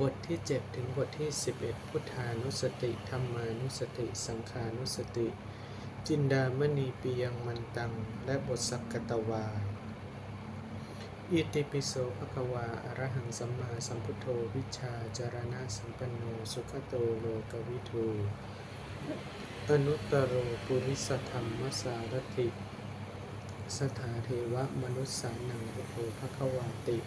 บทที่ 7 ถึงบทที่ 11 พุทธานุสติธรรมานุสติ สังขานุสติ จินดามณีปียังมันตัง และบทสักกตวา อิติปิโสภควาอรหังสัมมาสัมพุทโธวิชาจารณะสัมปันโนสุขโตโลกวิทูอนุตตโรปุริสธรรมสารติ สถาเทวมนุสสานังโธภควาติ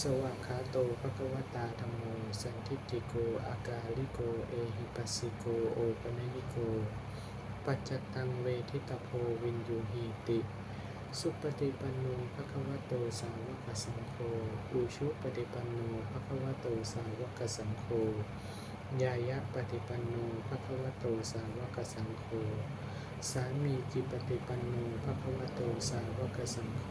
สวากขาโตภควตาธรรมโมสันทิฏฐิโก อากาลิโก เอหิปัสสิโก โอปนญิโก ปัจจตังเวทิตโพวินยูหีติ สุปฏิปันโนภควโตสาวกสังโฆ อุชุปฏิปันโนภควโตสาวกสังโฆ ยายะปฏิปันโนภควโตสาวกสังโฆ สามีจิปฏิปันโนภควโตสาวกสังโฆ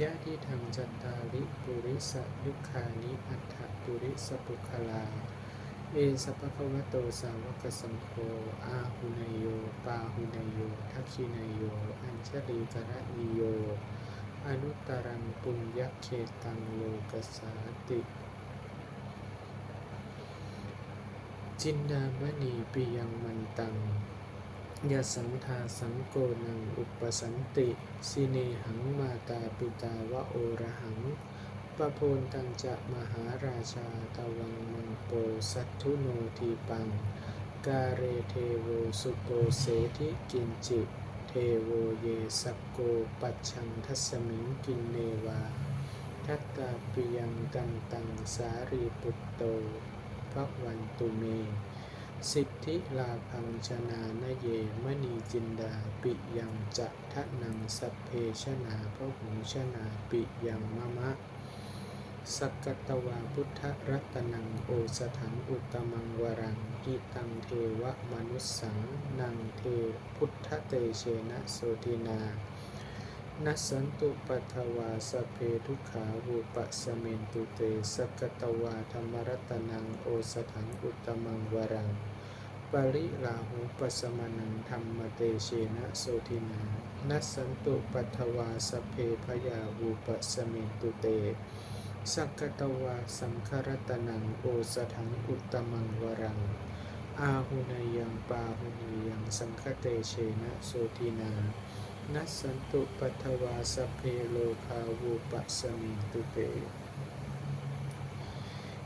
ยะทิทังจัตตาริปุริสยุคานิอัฏฐปุริสปุคลา เอสภะคะวะโตสาวกสังโฆอาหุนยโย ปาหุนยโย ทักขินยโย อัญชลีกระนิโย อนุตรังปุญญเขตังโลกสสาติจินดามณีปิยังมันตัง ยสังทาสังโกนังอุปสันติ สิเนหังมาตาปิตาวะโอระหังปะโพนตังจะมหาราชาตะวังมังโปสัทุโนทีปัง กาเรเทโวสุโปเสธิกินจิ เทโวเยสักโกปัจฉังทัสมิงกินเนวา ทัตตาปิยังกันตังสารีปุตโตพระวันตุเม สิทธิลาพังชนานเยมณีจินดาปิยังจะทะนังสัพเพชนาพระหูชนาปิยังมะมะสักกตวาพุทธรัตนังโอสถังอุตตมังวรังกิตังเทวมนุสสังนังเทพุทธเตเชนะโสตินา นัสันตุปัทวาสเพทุขาวูปะสเมนตุเตสกตวาธรรมรัตนังโอสถังอุตมังวรังปริลาหูปสมนังธรรมเตเชนะโสทินานัสันตุปัทวาสเพพยาวูปะสเมนตุเตสักตวาสังครัตนังโอสถังอุตตมังวรัง อาหุนยังปาหุนยังสังคเตเชนะโสทินา นัสสันตุปัทวาสพเพโลคาวูปัสมิงตุเต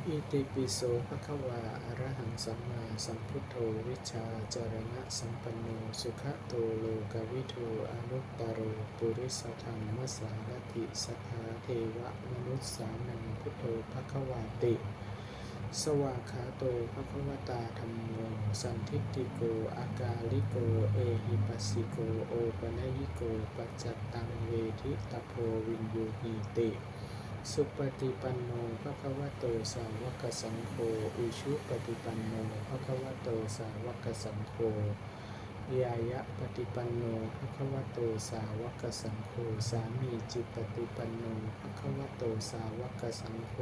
อิติปิโสภคะวาอรหังสัมมาสัมพุทโธวิชาจารณะสัมปันโนสุขโตโลกวิทูอนุตตโรปุริสธรรมสารติสัทธาเทวมนุสสานังพุทโธภควาติ สวากขาโตภะคะวตาธรรมโมสันทิฏฐิโก อากาลิโก เอหิปัสสิโก โอปนญิโก ปัจจตังเวทิตโพวินยูหีติ สุปฏิปันโนภะคะวะโตสาวกสังโฆ อุชุปฏิปันโนภะคะวะโตสาวกสังโฆ ยายะปฏิปันโนภะคะวะโตสาวกสังโฆ สามีจิปฏิปันโนภะคะวะโตสาวกสังโฆ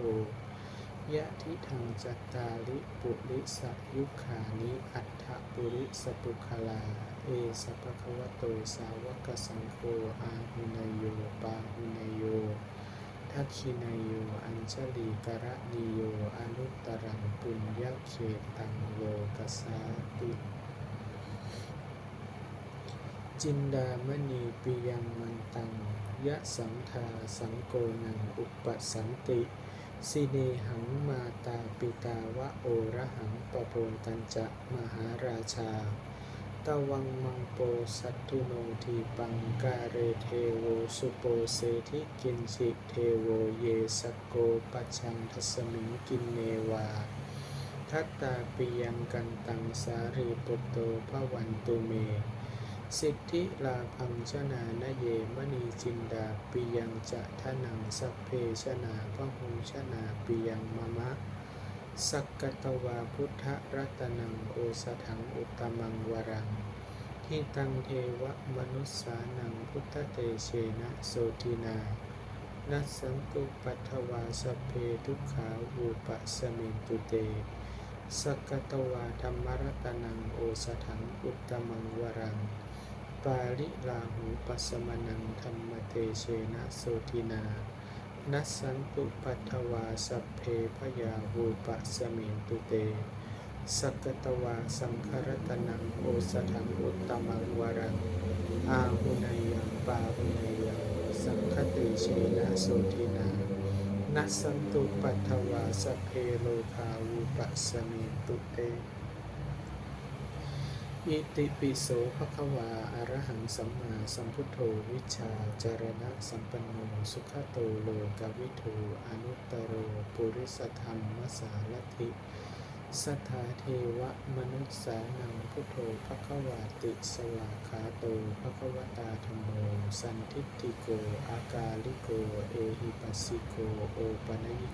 ยะทิทังจัตตาริปุริสยุคานิอัฏฐปุริสปุคลา เอสภะคะวะโตสาวกสังโฆอาหุนโยปาหุนโยทักขินโยอัญชลีกระนิโยอนุตตรังปุญญเขตังโลกัสสาติจินดามณีปิยังมันตัง ยะสังทาสังโกนังอุปสันติ สิเนหังมาตาปิตาวะโอระหังปะโพนตัญจะมหาราชา ตวังมังโปสัตตุโนทีปังกาเรเทโวสุโปเสธิกินสิเทโวเยสโกปัจชังทัสมิงกินเนวา ทัตตาปิยังกันตังสารีปุตโตภวันตุเม สิทธิลาพังชนานเยมณีจินดาปิยังจะทะนังสัพเพชนาพหุชนาปิยังมะมะ สักกตวาพุทธรัตนังโอสถังอุตมังวรังทิตังเทวมนุสสานังพุทธเตเชนะโสทินานัสสังกุปัทวาสเพทุกขาวูปะสมิตุเตสักตวาธรรมรัตนังโอสถังอุตตมังวรัง ปาลิลาหูปัสมนังธรรมเตเชนะโสทินา นัสสันตุปัทวาสัพเพพยาวูปะสมินตุเต สักตวาสังครตนังโอสถังอุตตมังวรังอาหุนยยังปาหุนยยังสังคติเชนะโสทินา นัสสันตุปัทวาสัพเพโลคาวูปะสมินตุเต อิติปิโสภะควาอะระหังสัมมาสัมพุทโธวิชาจารณะสัมปันโนสุขโตโลกวิทูอนุตตโรปุริสธรรมมสารถิสัทธาเทวมนุษสานังพุทโธภะควาติสวากขาโตภะควตาธรรมโมสันทิฏฐิโก อากาลิโก เอหิปัสสิโก โอปะนย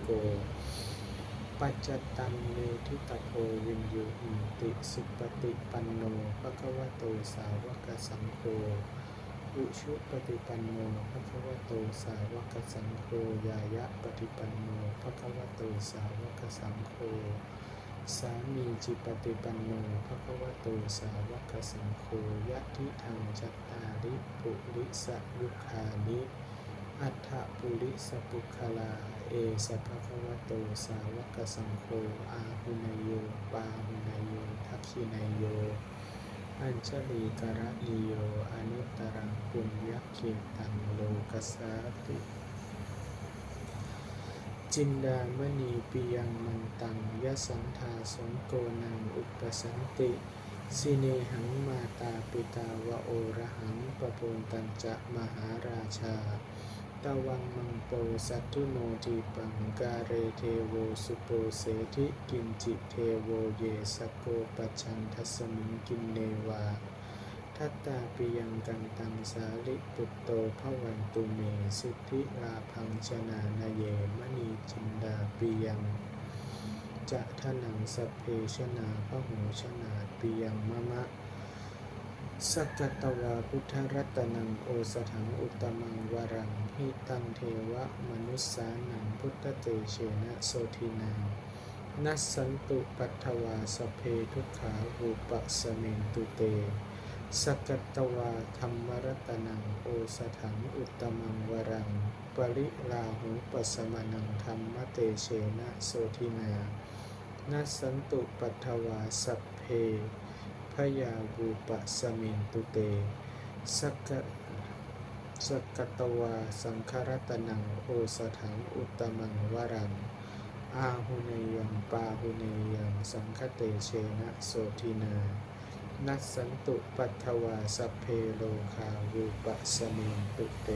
ปัจจตังเมทิตโพวินยูหิติสุปฏิปันโนภะคะวะโตสาวกสังโฆอุชุปฏิปันโนภะคะวะโตสาวกสังโฆยายะปฏิปันโนภะคะวะโตสาวกสังโฆสามีจิปฏิปันโนภะคะวะโตสาวกสังโฆยะทิทางจัตตาริปุริสยุคานิอัฏฐปุริสปุคลา เอสัพพะคะวะโตสาวกสังโฆอาหุนยโยปาหุนายโยทักขินายโย อัญชลีกระลิโยอนุตตรังปุญญเขตังโลกัสสาติจินดามณีปิยังมันตังยะสังทาสงโกนังอุปสันติสิเนหังมาตาปิตาวะโอระหังปโปนตัญจะมหาราชา ตะวังมังโปสัตตุโนทีปังกาเรเทโวสุโปเสธิกินจิเทโวเยสโกปัจฉันทัสมิงกินเนวา ทัตตาปิยังกันตังสาลิปุตโตภวันตุเมสิทธิลาพังชนานาเยมณีจินดาปิยังจะทนังสพเพชนาพระหูชนาปิยังมะมะ สักตวาพุทธรัตนังโอสถังอุตมังวรังหิตังเทวะมนุสสานังพุทธเตเชนะโสทินังนัสสันตุปัทวาสเพทุกขาวูปะสเมนตุเตสักตวาธรรมรัตนังโอสถังอุตมังวรัง ปริลาหูปสมนังธรรมเตเชนะโสทินานัสสันตุปัทวาสัพเพ พยาวูปะสมินตุเตสักกสักกตวาสังครัตนังโอสถังอุตมังวรัง อาหุเนยังปาหุเนยังสังคเตเชนะโสทินา นัสสันตุปัทวาสเพโลคาวูปะสมินตุเต